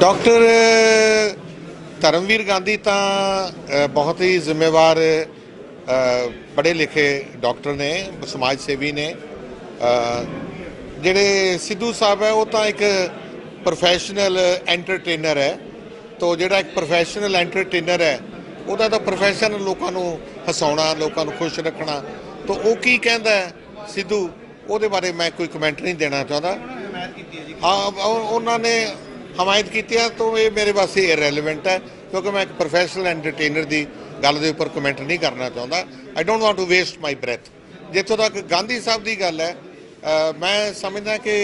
Doctor Dharamvir Gandhi ਤਾਂ ਬਹੁਤ ਹੀ ਜ਼ਿੰਮੇਵਾਰ ਪੜ੍ਹੇ ਲਿਖੇ ਡਾਕਟਰ ਨੇ ਸਮਾਜ ਸੇਵੀ ਨੇ। ਜਿਹੜੇ ਸਿੱਧੂ ਸਾਹਿਬ ਹੈ ਉਹ ਤਾਂ ਇੱਕ ਪ੍ਰੋਫੈਸ਼ਨਲ ਐਂਟਰਟੇਨਰ ਹੈ। ਤੋ ਜਿਹੜਾ ਇੱਕ ਪ੍ਰੋਫੈਸ਼ਨਲ ਐਂਟਰਟੇਨਰ ਹੈ ਉਹਦਾ ਤਾਂ ਪ੍ਰੋਫੈਸ਼ਨ ਲੋਕਾਂ ਨੂੰ ਹਸਾਉਣਾ ਲੋਕਾਂ ਨੂੰ ਖੁਸ਼ ਰੱਖਣਾ। ਤੋ ਉਹ ਕੀ ਕਹਿੰਦਾ ਸਿੱਧੂ? ਉਹਦੇ ਬਾਰੇ ਮੈਂ ਕੋਈ ਕਮੈਂਟ ਨਹੀਂ ਦੇਣਾ ਚਾਹੁੰਦਾ। ਹਾਂ ਉਹ- ਉਹਨਾਂ ਨੇ ਹਮਾਇਤ ਕੀਤੀ ਹੈ ਤਾਂ ਇਹ ਮੇਰੇ ਵਾਸਤੇ ਇਰੈਲੇਵੈਂਟ ਹੈ, ਕਿਉਂਕਿ ਮੈਂ ਇੱਕ ਪ੍ਰੋਫੈਸ਼ਨਲ ਐਂਟਰਟੇਨਰ ਦੀ ਗੱਲ ਦੇ ਉੱਪਰ ਕਮੈਂਟ ਨਹੀਂ ਕਰਨਾ ਚਾਹੁੰਦਾ। I don't want to waste my breath ਜਿੱਥੋਂ ਤੱਕ ਗਾਂਧੀ ਸਾਹਿਬ ਦੀ ਗੱਲ ਹੈ ਮੈਂ ਸਮਝਦਾ ਕਿ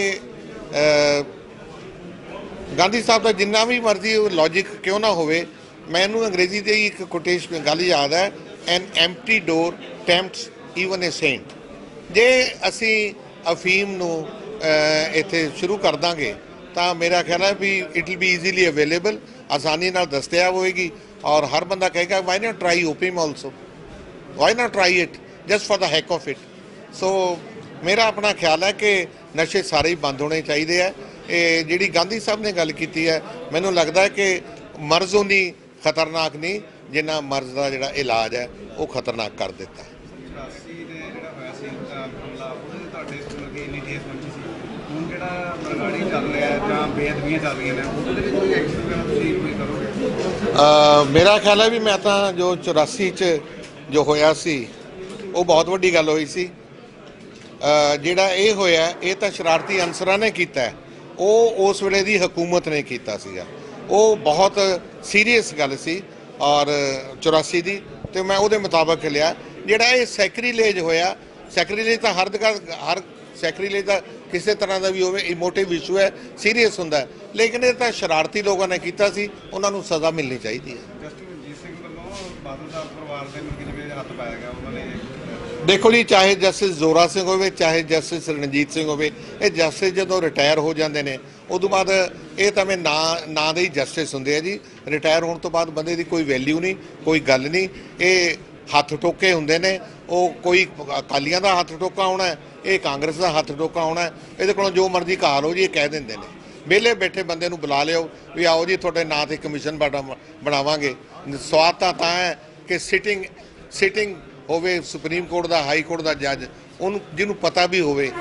ਗਾਂਧੀ ਸਾਹਿਬ ਦਾ ਜਿੰਨਾ ਵੀ ਮਰਜ਼ੀ ਲੌਜੀਕ ਕਿਉਂ ਨਾ ਹੋਵੇ, ਮੈਨੂੰ ਅੰਗਰੇਜ਼ੀ ਦੇ ਇੱਕ ਕੋਟੇਸ਼ਨ ਗੱਲ ਯਾਦ ਹੈ an empty door tempts even a saint ਜੇ ਅਸੀਂ ਅਫੀਮ ਨੂੰ ਇੱਥੇ ਸ਼ੁਰੂ ਕਰ ਦਾਂਗੇ ਤਾਂ ਮੇਰਾ ਖਿਆਲ ਹੈ ਵੀ it will be easily available ਆਸਾਨੀ ਨਾਲ ਦਸਤਿਆਬ ਹੋਏਗੀ ਔਰ ਹਰ ਬੰਦਾ ਕਹੇਗਾ why not try opium also why not try it just for the heck of it so ਮੇਰਾ ਆਪਣਾ ਖਿਆਲ ਹੈ ਕਿ ਨਸ਼ੇ ਸਾਰੇ ਹੀ ਬੰਦ ਹੋਣੇ ਚਾਹੀਦੇ ਆ। ਇਹ ਜਿਹੜੀ ਗਾਂਧੀ ਸਾਹਿਬ ਨੇ ਗੱਲ ਕੀਤੀ ਹੈ, ਮੈਨੂੰ ਲੱਗਦਾ ਹੈ ਕਿ ਮਰਜ਼ ਨਹੀਂ ਖਤਰਨਾਕ ਨਹੀਂ, ਜਿੰਨਾ ਮਰਜ਼ ਦਾ ਜਿਹੜਾ ਇਲਾਜ ਹੈ, ਉਹ ਖਤਰਨਾਕ ਕਰ ਦਿੱਤਾ 84 ਦੇ ਜਿਹੜਾ ਹੋਇਆ ਸੀ ਅਹ, ਹਮਲਾ ਉਹਦੇ 'ਚ ਤੁਹਾਡੇ ਸਕੂਲ ਕੀ ਇੰਨੀ ਠੇਸ ਪਹੁੰਚੀ ਸੀ ਹੁਣ ਜਿਹੜਾ ਚੱਲ ਰਿਹਾ ਹੈ ਜਾਂ ਬੇਅਦਬੀਆਂ ਚੱਲ ਰਹੀਆਂ ਨੇ, ਉਹਦੇ ਵਿੱਚ ਕੋਈ ਐਕਸ਼ਨ ਵਗੈਰਾ ਤੁਸੀਂ ਕੋਈ ਕਰੋਗੇ? ਮੇਰਾ ਖਿਆਲ ਹੈ ਵੀ ਮੈਂ ਤਾਂ ਜੋ 84 ਚ ਜੋ ਹੋਇਆ ਸੀ, ਉਹ ਬਹੁਤ ਵੱਡੀ ਗੱਲ ਹੋਈ ਸੀ। ਜਿਹੜਾ ਇਹ ਹੋਇਆ, ਇਹ ਤਾਂ ਸ਼ਰਾਰਤੀ ਅਨਸਰਾਂ ਨੇ ਕੀਤਾ ਉਹ ਉਸ ਵੇਲੇ ਦੀ ਹਕੂਮਤ ਨੇ ਕੀਤਾ ਸੀਗਾ। ਉਹ ਬਹੁਤ ਸੀਰੀਅਸ ਗੱਲ ਸੀ ਔਰ 84 ਦੀ, ਤੇ ਮੈਂ ਉਹਦੇ ਮੁਤਾਬਕ ਲਿਆ। ਜਿਹੜਾ ਇਹ ਸੈਕਰੀਲੇਜ ਹੋਇਆ, ਸੈਕਰੀਲੇਜ ਤਾਂ ਹਰ ਜਗ੍ਹਾ, ਹਰ ਸੈਕਰੀਲੇਜ ਦਾ ਕਿਸੇ ਤਰ੍ਹਾਂ ਦਾ ਵੀ ਹੋਵੇ ਇਮੋਟਿਵ ਇਸ਼ੂ ਹੈ ਸੀਰੀਅਸ ਹੁੰਦਾ ਹੈ। ਲੇਕਿਨ ਇਹ ਤਾਂ ਸ਼ਰਾਰਤੀ ਲੋਕਾਂ ਨੇ ਕੀਤਾ ਸੀ ਉਹਨਾਂ ਨੂੰ ਸਜ਼ਾ ਮਿਲਣੀ ਚਾਹੀਦੀ ਹੈ। ਦੇਖੋ ਜੀ ਚਾਹੇ ਜਸਟਿਸ ਜ਼ੋਰਾ ਸਿੰਘ ਹੋਵੇ ਚਾਹੇ ਜਸਟਿਸ ਰਣਜੀਤ ਸਿੰਘ ਹੋਵੇ ਇਹ ਜਸਟਿਸ ਜਦੋਂ ਰਿਟਾਇਰ ਹੋ ਜਾਂਦੇ ਨੇ ਉਦੋਂ ਬਾਅਦ ਇਹ ਤਾਂ ਮੈਂ ਨਾਂ ਨਾਂ ਦੇ ਹੀ ਜਸਟਿਸ ਹੁੰਦੇ ਆ ਜੀ। ਰਿਟਾਇਰ ਹੋਣ ਤੋਂ ਬਾਅਦ ਬੰਦੇ ਦੀ ਕੋਈ ਵੈਲਿਊ ਨਹੀਂ ਕੋਈ ਗੱਲ ਨਹੀਂ। ਇਹ ਹੱਥ ਟੋਕੇ ਹੁੰਦੇ ਨੇ ਉਹ ਕੋਈ ਅਕਾਲੀਆਂ ਦਾ ਹੱਥ ਟੋਕਾ ਆਉਣਾ ਹੈ, ਇਹ ਕਾਂਗਰਸ ਦਾ ਹੱਥ ਟੋਕਾ ਹੋਣਾ ਇਹਦੇ ਕੋਲੋਂ ਜੋ ਮਰਜ਼ੀ ਕਹਾ ਹੋ ਜੀ, ਇਹ ਕਹਿ ਦਿੰਦੇ ਨੇ। ਵਿਹਲੇ ਬੈਠੇ ਬੰਦੇ ਨੂੰ ਬੁਲਾ ਲਿਓ ਵੀ ਆਓ ਜੀ, ਤੁਹਾਡੇ ਨਾਂ ਤੇ ਕਮਿਸ਼ਨ ਬਣਾਵਾਂਗੇ। ਸਵਾਦ ਤਾਂ ਤਾਂ ਹੈ ਕਿ ਸਿਟਿੰਗ ਸਿਟਿੰਗ ਹੋਵੇ ਸੁਪਰੀਮ ਕੋਰਟ ਦਾ, ਹਾਈ ਕੋਰਟ ਦਾ ਜੱਜ, ਉਹਨੂੰ ਜਿਹਨੂੰ ਪਤਾ ਵੀ ਹੋਵੇ।